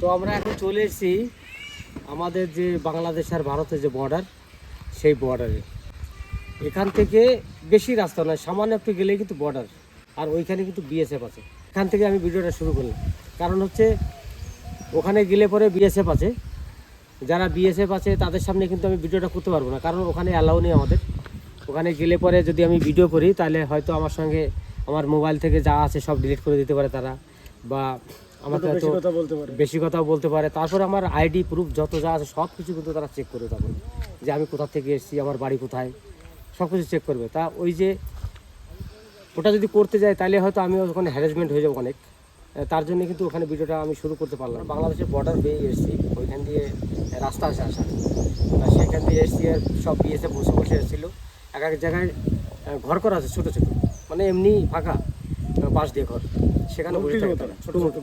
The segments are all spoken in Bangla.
তো আমরা এখন চলে এসেছি আমাদের যে বাংলাদেশ আর ভারতের যে বর্ডার সেই বর্ডারে এখান থেকে বেশি রাস্তা নয়, সামান্য একটু গেলেই কিন্তু বর্ডার আর ওইখানে কিন্তু বিএসএফ আছে। এখান থেকে আমি ভিডিওটা শুরু করলাম। কারণ হচ্ছে, ওখানে গেলে পরে বিএসএফ আছে। যারা বিএসএফ আছে, তাদের সামনে কিন্তু আমি ভিডিওটা করতে পারব না, কারণ ওখানে অ্যালাউ নেই আমাদের। ওখানে গেলে পরে যদি আমি ভিডিও করি, তাহলে হয়তো আমার সঙ্গে আমার মোবাইল থেকে যা আছে সব ডিলিট করে দিতে পারে তারা, বা আমাকে কথা পারে। বেশি কথাও বলতে পারে। তারপর আমার আইডি প্রুফ যত যা আছে সব কিছু কিন্তু তারা চেক করবে তখন। যে আমি কোথা থেকে এসেছি আমার বাড়ি কোথায় সব কিছু চেক করবে। তা ওই যে ওটা যদি করতে যাই তাহলে হয়তো আমি ওখানে হ্যারাসমেন্ট হয়ে যাব অনেক। তার জন্য কিন্তু ওখানে ভিডিওটা আমি শুরু করতে পারলাম না। বাংলাদেশের বর্ডার বেয়ে এসেছি। ওইখান দিয়ে রাস্তা আছে আসা তা সেখান দিয়ে এসেছি আর সব বিএসএ বসে বসে এসেছিল। এক এক জায়গায় ঘর করা আছে ছোটো ছোটো। মানে এমনি ফাঁকা বাঁশ দিয়ে ঘর। সেখানে বসে থাকে তারা, ছোটো ছোটো।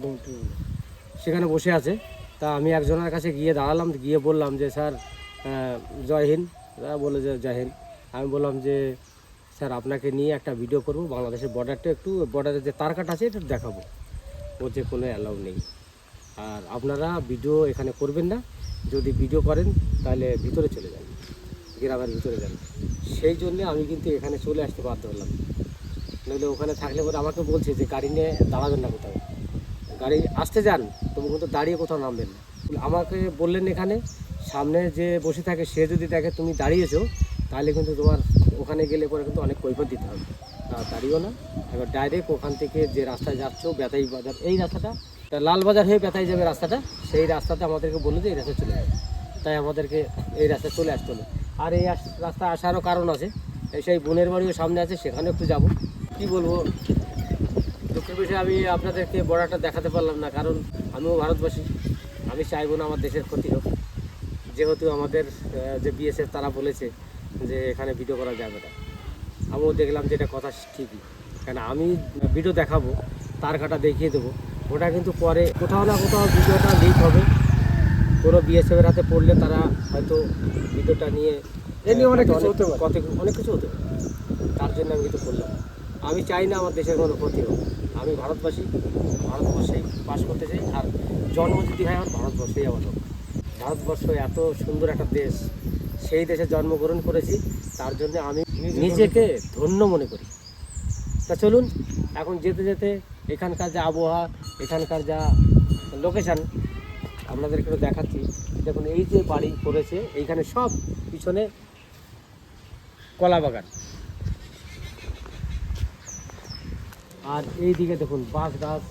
সেখানে বসে আছে। তা আমি একজনের কাছে গিয়ে দাঁড়ালাম গিয়ে বললাম যে স্যার জয় হিন্দ। তারা বলে যে জয় হিন্দ। আমি বললাম যে স্যার আপনাকে নিয়ে একটা ভিডিও করব বাংলাদেশের বর্ডারটা একটু বর্ডারের যে তার কাটা আছে এটা দেখাবো। ও যে কোনো অ্যালাউ নেই। আর আপনারা ভিডিও এখানে করবেন না। যদি ভিডিও করেন তাহলে ভিতরে চলে যান। গ্রামের ভিতরে যান। সেই জন্যে আমি কিন্তু এখানে চলে আসতে বাধ্য হলাম। নইলে ওখানে থাকলে পরে আমাকে বলছে যে গাড়ি নিয়ে দাঁড়াবেন না কোথাও। গাড়ি আসতে যান তুমি কিন্তু দাঁড়িয়ে কোথাও নামবেন না। আমাকে বললেন এখানে, সামনে যে বসে থাকে সে যদি দেখে তুমি দাঁড়িয়েছো, তাহলে কিন্তু তোমার ওখানে গেলে পরে কিন্তু অনেক কৈফত দিতে হবে। তা দাঁড়িয়েও না, এবার ডাইরেক্ট ওখান থেকে যে রাস্তায় যাচ্ছ, বেতাই বাজার, এই রাস্তাটা, তা লালবাজার হয়ে বেতাই যাবে রাস্তাটা, সেই রাস্তাতে আমাদেরকে বলল যে এই রাস্তায় চলে যাবে তাই আমাদেরকে এই রাস্তায় চলে আসতে হলো। আর এই রাস্তা আসারও কারণ আছে। সেই বোনের বাড়িও সামনে আছে সেখানে একটু যাব। কি বলব? দুঃখের বিষয়ে আমি আপনাদেরকে বর্ডারটা দেখাতে পারলাম না কারণ আমিও ভারতবাসী। আমি চাইব না আমার দেশের ক্ষতি হোক। যেহেতু আমাদের যে বিএসএফ তারা বলেছে যে এখানে ভিডিও করা যাবে না। আমিও দেখলাম যে এটা কথা ঠিকই। কেন আমি ভিডিও দেখাবো তার কাটা দেখিয়ে দেবো। ওটা কিন্তু পরে কোথাও না কোথাও ভিডিওটা লিক হবে। কোনো বিএসএফের হাতে পড়লে তারা হয়তো ভিডিওটা নিয়ে এ নিয়ে অনেক কিছু হতে পারে। অনেক কিছু হতে পারে। তার জন্য আমি কিন্তু করলাম আমি চাই না আমার দেশের কোনো ক্ষতি হোক। আমি ভারতবাসী ভারতবর্ষেই বাস করতে চাই, আর জন্ম যদি হয় আমার ভারতবর্ষেই আমার হোক ভারতবর্ষ এত সুন্দর একটা দেশ, সেই দেশে জন্মগ্রহণ করেছি, তার জন্য আমি নিজেকে ধন্য মনে করি। তা চলুন, এখন যেতে যেতে এখানকার যা আবহাওয়া, এখানকার যা লোকেশান আপনাদেরকে দেখাচ্ছি। দেখুন, এই যে বাড়ি করেছে এইখানে সব পিছনে কলা বাগান আর এই দিকে দেখুন, বাঁশ গাছ।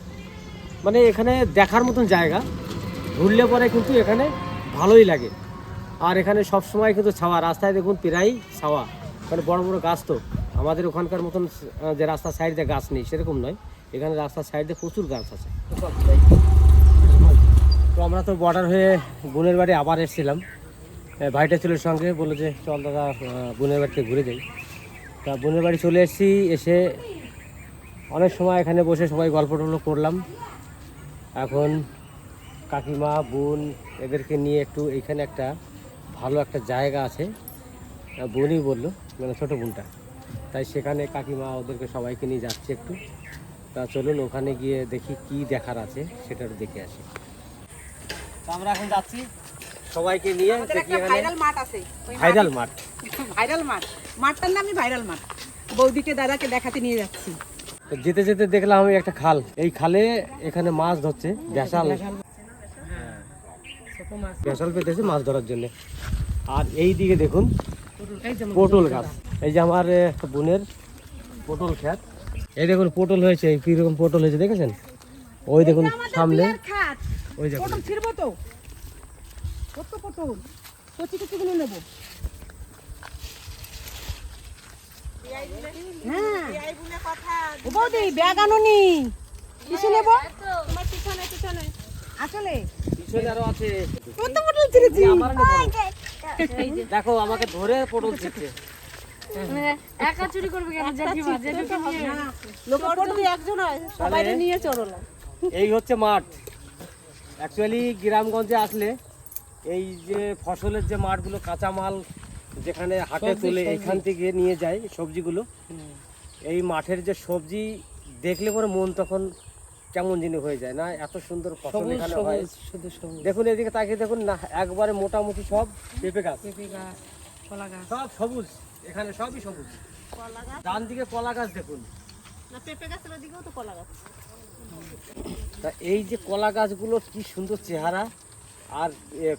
মানে এখানে দেখার মতন জায়গা। ঘুরলে পরে কিন্তু এখানে ভালোই লাগে। আর এখানে সব সময় কিন্তু ছাওয়া। রাস্তায় দেখুন প্রায় ছাওয়া। মানে বড় বড় গাছ তো। আমাদের ওখানকার মতন যে রাস্তার সাইডে গাছ নেই, সেরকম নয়। এখানে রাস্তার সাইডে প্রচুর গাছ আছে। তো আমরা তো বর্ডার হয়ে বোনের বাড়ি আবার এসেছিলাম। ভাইটা ছিল সঙ্গে, বলল যে, চল দাদা বোনের বাড়িতে ঘুরে যাই। তা বোনের বাড়ি চলে এসেছি। এসে অনেক সময় এখানে বসে সবাই গল্প টল্প করলাম। এখন কাকিমা বোন এদেরকে নিয়ে একটু এখানে একটা ভালো একটা জায়গা আছে। বোনই বলল মানে ছোটো বোনটা। তাই সেখানে কাকিমা ওদেরকে সবাইকে নিয়ে যাচ্ছে একটু। তা চলুন ওখানে গিয়ে দেখি কি দেখার আছে সেটা দেখে আসি। আমরা এখন যাচ্ছি সবাইকে নিয়ে দেখি এখানে। ভাইরাল মাঠ আছে ভাইরাল মাঠ। ভাইরাল মাঠ। মাঠটার নামই ভাইরাল মাঠ। বৌদিকে দাদাকে দেখাতে নিয়ে যাচ্ছি। যেতে যেতে দেখলাম আমি একটা খাল। এই খালে এখানে মাছ ধরছে ভেসাল। ভেসাল পেতেছে মাছ ধরার জন্য। আর এই দিকে দেখুন পটল গাছ। এই যে আমার একটা বোনের পটল ক্ষেত। এই দেখুন পটল হয়েছে এই কীরকম পটল হয়েছে দেখেছেন? ওই দেখুন সামনে। ওই দেখুন পটল ছিড়বো তো? কত পটল। কচি কচি গুলো নেব। হ্যাঁ। ও বৌদি ব্যাগ আনোনি। কিসে নেব? আসলে? পিছনে আরও আছে। কত পটল ছিড়েছি আমার না পটল। দেখো আমাকে ধরে পটল ছিটছে একা চুরি করবে কেন জেঠিমা? জেঠিমা লোক পটল একজন হয় সবাই নিয়ে চড়লো এই হচ্ছে মাঠ। অ্যাকচুয়ালি গ্রামগঞ্জে আসলে এই যে ফসলের যে মাঠগুলো কাঁচা মাল যেখানে হাটে তুলে এখান থেকে নিয়ে যায় সবজিগুলো। এই মাঠের যে সবজি দেখলে পরে মন তখন কেমন জিনিস হয়ে যায় না? এত সুন্দর ফসল এখানে হয়। দেখুন এদিকে তাকিয়ে দেখুন না একবারে মোটামুটি সব পেঁপে গাছ। পেঁপে গাছ কলা গাছ। সব সবুজ এখানে সবই সবুজ। ডান দিকে কলা গাছ দেখুন। তা এই যে কলা গাছগুলো কি সুন্দর চেহারা আর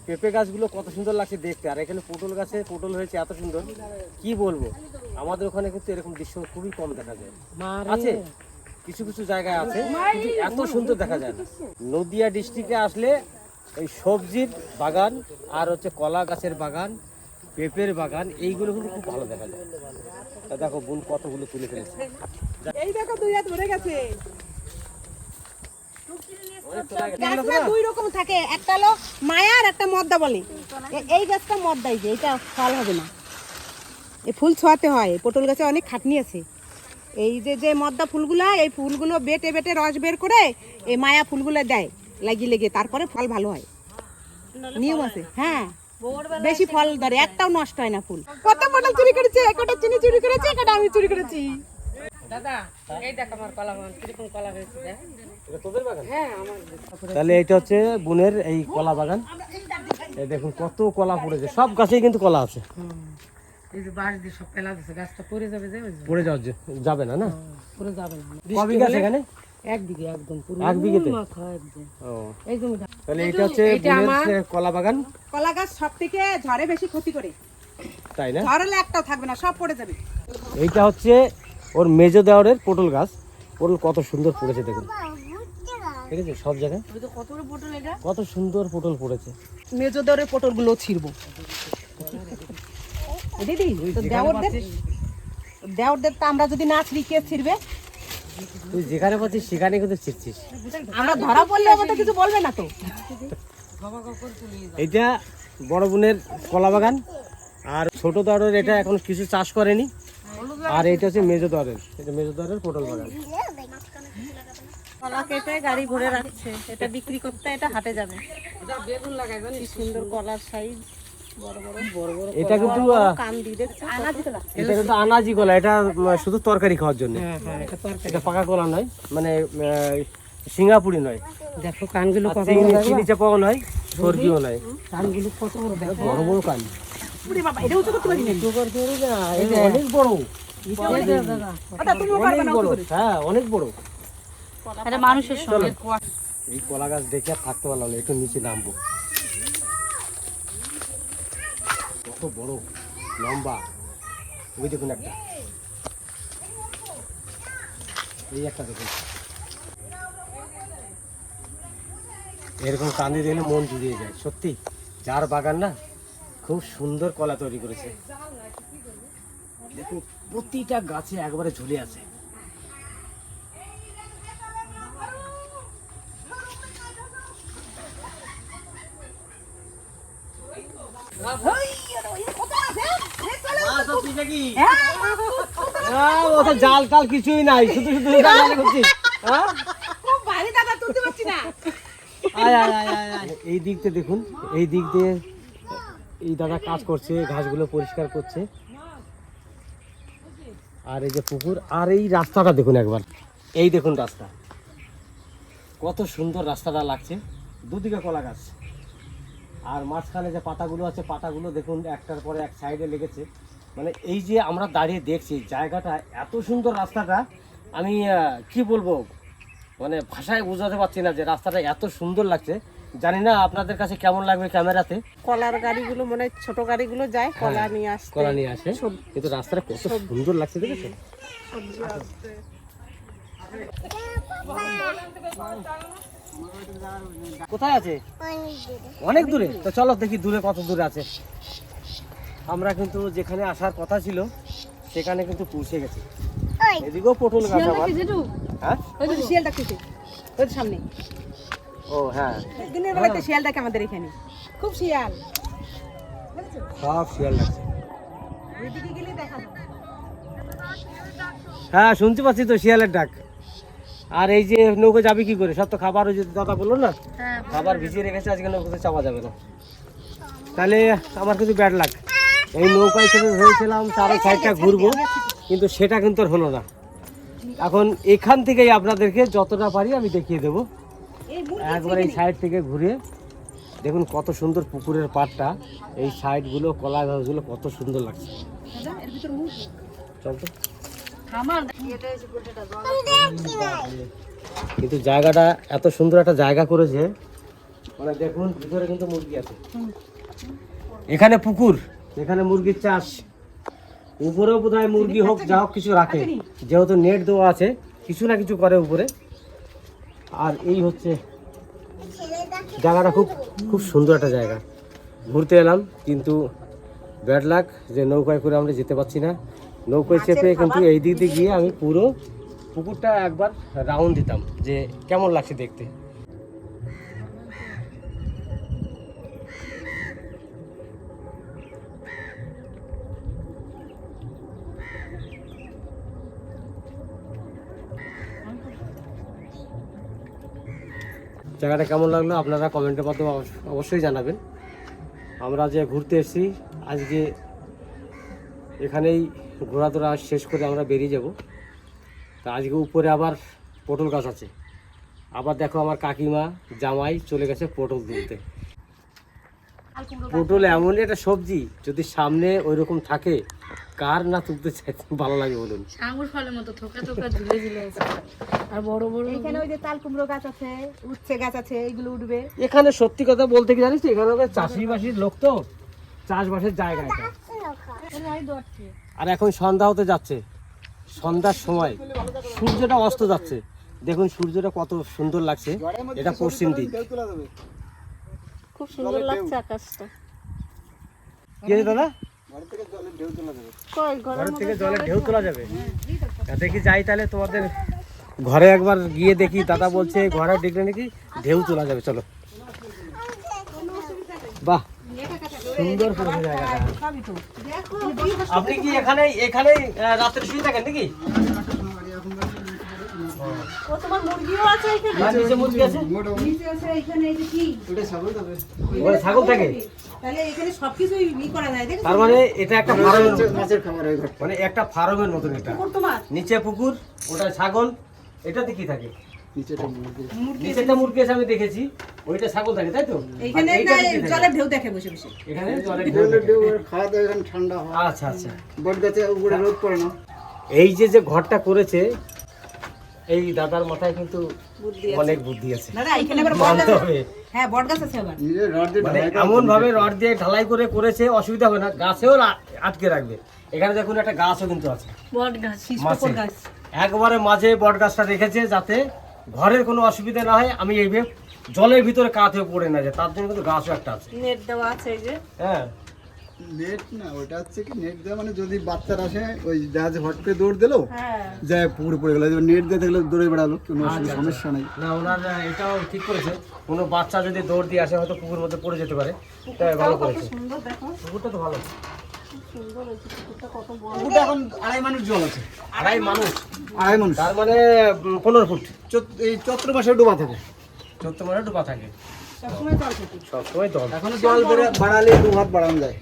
পেঁপে গাছগুলো কত সুন্দর লাগছে দেখতে। আর এখানে পটল গাছে পটল হয়েছে এত সুন্দর। কি বলব? আমাদের ওখানে কিন্তু এরকম দৃশ্য খুবই কম দেখা যায়। আছে? কিছু কিছু জায়গায় আছে। কিন্তু এত সুন্দর দেখা যায় না। নদিয়া ডিস্ট্রিক্টে আসলে এই সবজির বাগান আর হচ্ছে কলা গাছের বাগান পেঁপের বাগান এইগুলো কিন্তু খুব ভালো দেখা যায়। দেখো বোন কতগুলো তুলে ফেলেছে। এই দেখো দুই হাত ভরে গেছে। গেছে। গাছ। না দুই রকম থাকে একটা হলো মায়া আর একটা মদ্দা বলে। এই গাছটা মদ্দাই যে এটা ফল হবে না। এই ফুল ছোঁয়াতে হয় পটল গাছে অনেক খাটনি আছে। এই যে যে মদ্দা ফুলগুলো এই ফুলগুলো বেটে বেটে রস বের করে এই মায়া ফুলগুলো দেয় লাগিয়ে লেগে তারপরে ফল ভালো হয়। নিয়ম আছে হ্যাঁ বেশি ফল ধরে একটাও নষ্ট হয় না ফুল। কত পটল চুরি করেছে কটা চিনি চুরি করেছে কটা আমি চুরি করেছি। দাদা এই দেখ আমার কলা কীরকম কলা হয়েছে হ্যাঁ তাহলে এটা হচ্ছে বোনের এই কলা বাগান। দেখুন কত কলা পড়েছে। সব গাছেই কিন্তু কলা আছে। বাঁশ দিয়ে সব ফেলা দিচ্ছে গাছটা পড়ে যাবে যে ওই যে। পড়ে যাওয়ার যাবে না না? পুরো যাবে না। ক বিঘা এখানে? একদিকে একদম পুরো এক বিঘেতে একদম। ও। এই জমি তাহলে এটা হচ্ছে বোনের কলা বাগান। কলা গাছ সব থেকে ঝড়ে বেশি ক্ষতি করে। তাই না? একটাও থাকবে না সব পড়ে যাবে। এইটা হচ্ছে ওর মেজো দেওয়ারের পটল গাছ। পটল কত সুন্দর পড়েছে দেখুন। ঠিক আছে? সব জায়গায়? কত বড় পটল এটা? কত সুন্দর পটল পড়েছে। মেজো দরের পটলগুলো ছিড়বো দিদি তো দেওরদের দেওরদের তো আমরা যদি না ছিড়ি কে ছিড়বে? তুই যেখানে পাচ্ছিস সেখানে কিন্তু ছিটছিস আমরা ধরা পড়লে আমাদের কিছু বলবে না তো। এইটা বড় বোনের কলা বাগান আর ছোট দরের এটা এখন কিছু চাষ করেনি। আর এটা হচ্ছে মেজো দরের এটা মেজো দরের পটল বাগান। কলা কেটে গাড়ি ভরে রাখছে। এটা বিক্রি করতে এটা হাটে যাবে। বেগুন লাগাই কি সুন্দর কলার সাইজ। এটা কিন্তু আহ, কান দিয়ে দেখছ এটা কিন্তু আনাজি কলা। এটা শুধু তরকারি খাওয়ার জন্য। হ্যাঁ হ্যাঁ এটা পাকা কলা নয় মানে সিঙ্গাপুরি নয়। দেখো কানগুলো চিনি চাপাও নয় সর্দিও নয়। কানগুলো কত বড় বড় বড় কান বাবা এটা উঁচু করতে পারি না অনেক বড়। অনেক বড় হ্যাঁ অনেক বড়। এটা মানুষের সঙ্গে এই কলা গাছ দেখে থাকতে পারলাম না একটু নিচে নামবো। কত বড় লম্বা। ওই দেখুন একটা। এই একটা দেখুন। এরকম কান্দি দিলে মন জুড়িয়ে যায়। সত্যি যার বাগান না খুব সুন্দর কলা তৈরি করেছে। দেখুন প্রতিটা গাছে একবারে ঝুলে আছে আহ, ও তো জাল টাল কিছুই নাই, শুধু শুধু হ্যাঁ? এই দিক দিয়ে দেখুন, এই দিক দিয়ে এই দাদা কাজ করছে, ঘাসগুলো পরিষ্কার করছে। আর এই যে পুকুর, আর এই রাস্তাটা দেখুন একবার। এই দেখুন রাস্তা। কত সুন্দর রাস্তাটা লাগছে। দুদিকে কলা গাছ। আর মাঝখানে যে পাতাগুলো আছে পাতাগুলো দেখুন একটার পরে এক সাইডে লেগেছে মানে এই যে আমরা দাঁড়িয়ে দেখছি জায়গাটা এত সুন্দর রাস্তাটা আমি আহ, কি বলব মানে ভাষায় বোঝাতে পারছি না যে রাস্তাটা এত সুন্দর লাগছে জানি না আপনাদের কাছে কেমন লাগবে ক্যামেরাতে কলার গাড়িগুলো মানে ছোট গাড়িগুলো যায় কলা নিয়ে আসতে কলা নিয়ে আসে কিন্তু রাস্তাটা কত সুন্দর লাগছে দেখেছ কোথায় আছে? অনেক দূরে। তো চলো দেখি দূরে কত দূরে আছে। আমরা কিন্তু যেখানে আসার কথা ছিল সেখানে কিন্তু পৌঁছে গেছি। এদিকেও পটল গাছ আবার। হ্যাঁ? শিয়াল ডাকতেছে ওই সামনে। ও হ্যাঁ। দিনের বেলাতে শিয়াল ডাকে আমাদের এখানে। খুব শিয়াল। সব শিয়াল দেখা হ্যাঁ শুনতে পাচ্ছি তো শিয়ালের ডাক। আর এই যে নৌকো যাবে কি করে? সব তো খাবার ওই যে দাদা বলল না? খাবার ভিজিয়ে রেখেছে আজকে নৌকোতে চাপা যাবে না। তাহলে আমার কিন্তু ব্যাড লাগ এই নৌকায় চেপে ভেবেছিলাম চারো সাইডটা ঘুরবো কিন্তু সেটা কিন্তু আর হলো না। এখন এখান থেকেই আপনাদেরকে যতটা পারি আমি দেখিয়ে দেবো। একবার এই সাইড থেকে ঘুরে দেখুন কত সুন্দর পুকুরের পাড়টা। এই সাইডগুলো কলা গাছগুলো কত সুন্দর লাগছে। চল তো। আমার কিন্তু জায়গাটা এত সুন্দর একটা জায়গা করেছে। মানে দেখুন ভিতরে কিন্তু মুরগি আছে। এখানে পুকুর? এখানে মুরগির চাষ। উপরেও বোধ হয় মুরগি হোক যা হোক কিছু রাখে। যেহেতু নেট দেওয়া আছে কিছু না কিছু করে উপরে। আর এই হচ্ছে জায়গাটা খুব খুব সুন্দর একটা জায়গা। ঘুরতে এলাম কিন্তু ব্যাড লাক যে নৌকায় করে আমরা যেতে পারছি না। নৌকায় চেপে কিন্তু এই দিক দিয়ে গিয়ে আমি পুরো পুকুরটা একবার রাউন্ড দিতাম যে কেমন লাগছে দেখতে। জায়গাটা কেমন লাগল আপনারা কমেন্টের মাধ্যমে অবশ্য- অবশ্যই জানাবেন। আমরা যে ঘুরতে এসেছি আজকে এখানেই ঘোরাধরা শেষ করে আমরা বেরিয়ে যাব। তা আজকে উপরে আবার পটল গাছ আছে। আবার দেখো আমার কাকিমা জামাই চলে গেছে পটল তুলতে। পটল এমনই একটা সবজি যদি সামনে ওই রকম থাকে কার না তুলতে চাই ভালো লাগে বলুন? আঙুর ফলের মতো থোকা থোকা ঝুলে ঝুলে আছে। আর বড় বড় এইখানে ওই যে তাল কুমড়ো গাছ আছে উচ্ছে গাছ আছে এইগুলো উঠবে। এখানে সত্যি কথা বলতে কি জানিস এখানে চাষিবাসীর লোক তো চাষবাসের জায়গা এটা। আর এখন সন্ধ্যা হতে যাচ্ছে। সন্ধ্যার সময় সূর্যটা অস্ত যাচ্ছে। দেখুন সূর্যটা কত সুন্দর লাগছে। এটা পশ্চিম দিক। খুব সুন্দর লাগছে আকাশটা। কি আছে দাদা? ঘরের থেকে জলের ঢেউ তোলা যাবে। দেখি যাই তাহলে তোমাদের ঘরে একবার গিয়ে দেখি দাদা বলছে ঘরে দেখলে নাকি ঢেউ তোলা যাবে। চলো। সুন্দর জায়গাটা আপনি কি এখানে এখানে রাত্রে শুয়ে থাকেন নাকি? ও তোমার মুরগিও আছে এখানে? নিচে মুরগি আছে? নিচে আছে এখানে এই যে কি? ওখানে ছাগল থাকে? তাহলে এখানে সবকিছুই ই করা যায় দেখো তার মানে এটা একটা ফার্মের মানে একটা ফার্মের মতন এটা। পুকুর তোমার? নিচে পুকুর ওটা ছাগল এটাতে কি থাকে? নিচেটা মুরগি। আমি দেখেছি ওইটা ছাগল থাকে তাই তো? এইখানে আর এইটাতে না কি থাকে? জলের ঢেউ দেখে বসে বসে। এখানে জলের ঢেউ খাওয়া দাওয়া এখানে ঠান্ডা হয়। আচ্ছা আচ্ছা। বট গাছে উপরে রোদ পড়ে না। এই যে যে ঘরটা করেছে এই দাদার মাথায় কিন্তু অনেক বুদ্ধি আছে। হ্যাঁ বট গাছ আছে আবার। রড দিয়ে মানে ঢালাই এমন ভাবে রড দিয়ে ঢালাই করে করেছে অসুবিধা হবে না গাছেও আটকে রাখবে। এখানে দেখুন একটা গাছও কিন্তু আছে। বট গাছ। একবারে মাঝে বট গাছটা রেখেছে যাতে ঘরের কোনো অসুবিধা না হয় আমি এইভাবে জলের ভিতরে কাত হয়ে পড়ে না যায় তার জন্য কিন্তু গাছও একটা আছে। নেট দেওয়া আছে এই যে। হ্যাঁ। নেট না ওটা হচ্ছে কি নেট দেওয়া মানে যদি বাচ্চারা আসে ওই জাহাজে হট করে দৌড় দিলো হ্যাঁ। যায় পুকুরে পড়ে গেলো নেট দিয়ে দেখলে দৌড়ে বেড়ালো কোনো অসুবিধা- সমস্যা নেই। না ওনার এটাও ঠিক করেছে। কোনো বাচ্চা যদি দৌড় দিয়ে আসে হয়তো পুকুরের মধ্যে পড়ে যেতে পারে। তাই ভালো করেছে। সুন্দর দেখো পুকুরটা তো ভালো পুকুরটা এখন আড়াই মানুষ জল আছে। আড়াই মানুষ? আড়াই মানুষ। তার মানে পনেরো ফুট। এই চৈত্র মাসে ডোবা থাকে। চোদ্দ মানে ডুবা থাকে। সবসময় জল থাকে। সবসময় দল এখনও জল বেড়ে বাড়ালে দু হাত বাড়ানো যায়।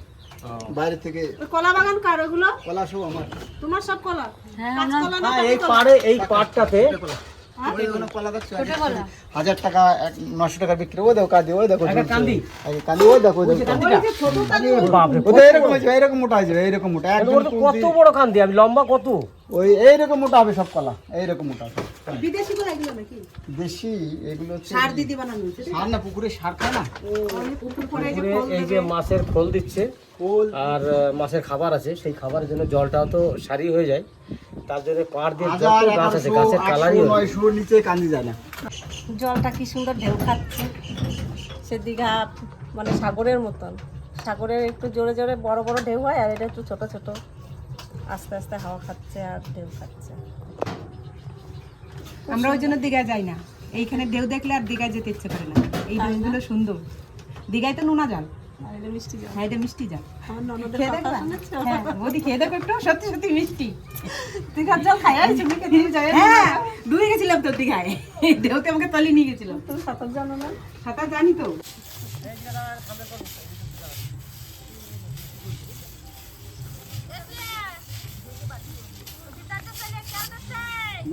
বাইরে থেকে কলা বাগান কার ওগুলো? কলা সব আমার। তোমার সব কলা? হ্যাঁ হ্যাঁ এই পাড়ে এই পাড়টাতে দেখছ হাজার টাকা নশো টাকা বিক্রি। ওই দেখো কাঁদি ওই দেখো কান্দি। এই ওই দেখো বাপরে এরকম আছে মোটা আছে এইরকম মোটা। কত বড় কান্দি? আমি লম্বা কত? ওই এইরকম মোটা হবে সব কলা। এইরকম মোটা হবে। বিদেশি গুলো এগুলো নাকি? বেশি এগুলো হচ্ছে সার দিদি বানানো সার না পুকুরে সার খায় না? ওই পুকুর করে এই যে পুকুরে এই যে মাছের খোল দিচ্ছে। আর মাছের খাবার আছে। সেই খাবারের জন্য জলটাও তো সারি হয়ে যায়। তার জন্য পাড় দিয়ে যত গাছ আছে গাছের কালারই নিচে কান্দি যায় না। জলটা কি সুন্দর ঢেউ খাচ্ছে। সে দীঘা মানে সাগরের মতন। সাগরের একটু জোরে জোরে বড় বড় ঢেউ হয় আর এটা একটু ছোট ছোট। আস্তে আস্তে হাওয়া খাচ্ছে আর ঢেউ খাচ্ছে। আমরা ওই জন্য দীঘায় যাই না। এইখানে ঢেউ দেখলে আর দীঘায় যেতে ইচ্ছে করে না। এই ঢেউগুলো সুন্দর। দীঘায় তো নোনা জল। এটা মিষ্টি হ্যাঁ, বৌদি খেয়ে দেখো একটু সত্যি সত্যি মিষ্টি। দীঘার জল খাই। আর চুমিকে দিয়ে যায় হ্যাঁ ডুবে গেছিলাম তো দীঘায়। ঢেউতে আমাকে তলি নিয়ে গেছিল। তুমি সাঁতার জানো না? সাঁতার জানি তো।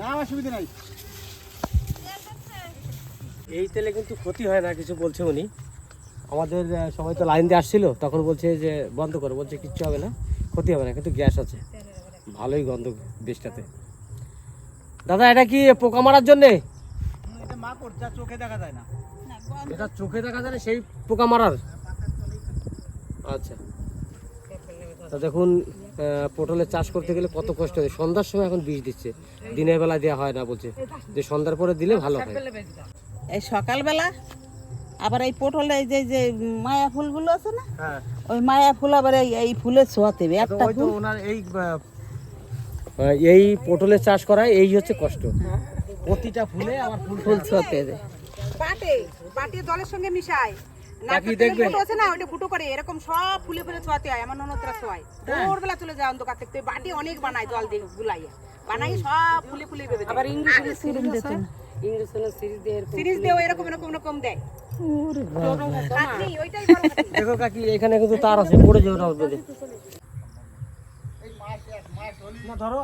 না অসুবিধা নাই। এই তেলে কিন্তু ক্ষতি হয় না কিছু বলছে উনি। আমাদের সবাই তো লাইন দিয়ে আসছিল তখন বলছে যে বন্ধ করো। বলছে কিচ্ছু হবে না ক্ষতি হবে না কিন্তু গ্যাস আছে। ভালোই গন্ধ বেশটাতে দাদা এটা কি পোকা মারার জন্যে? এটা চোখে দেখা যায় না। এটা চোখে দেখা যায় না সেই পোকা মারার? আচ্ছা। তা দেখুন পটলের চাষ করতে গেলে কত কষ্ট হয়। সন্ধ্যার সময় এখন বীজ দিচ্ছে। দিনের বেলা দেওয়া হয় না বলছে। যে সন্ধ্যার পরে দিলে ভালো হয়। এই সকালবেলা আবার এই পটলে এই যে যে মায়া ফুলগুলো আছে না হ্যাঁ। ওই মায়া ফুল আবার এই এই ফুলের ছোঁয়াতে হবে। একটা ফুল। ওনার এই পটলের চাষ করায় এই হচ্ছে কষ্ট। প্রতিটা ফুলে আমার ফুল ফুল ছোঁয়াতে হবে। বাটে বাটে জলের সঙ্গে মিশায়? ফুটো আছে না ওটা ফুটো করে এরকম সব ফুলে ফুলে ছোঁয়াতে হয় আমার ননদরা ছোঁয়ায়। ভোরবেলা চলে যায় অন্ধকার থেকে। বাটি অনেক বানায় জল দিয়ে গুলাইয়া। বানাই সব ফুলে ফুলে ভেবে আবার সিরিজ দিয়ে এরকম এরকম এরকম দেয়। খাটনি, ওইটাই বড় খাটনি। দেখো কাকি এখানে কিন্তু তার আছে পড়ে যাবে না বেঁধে না ধরো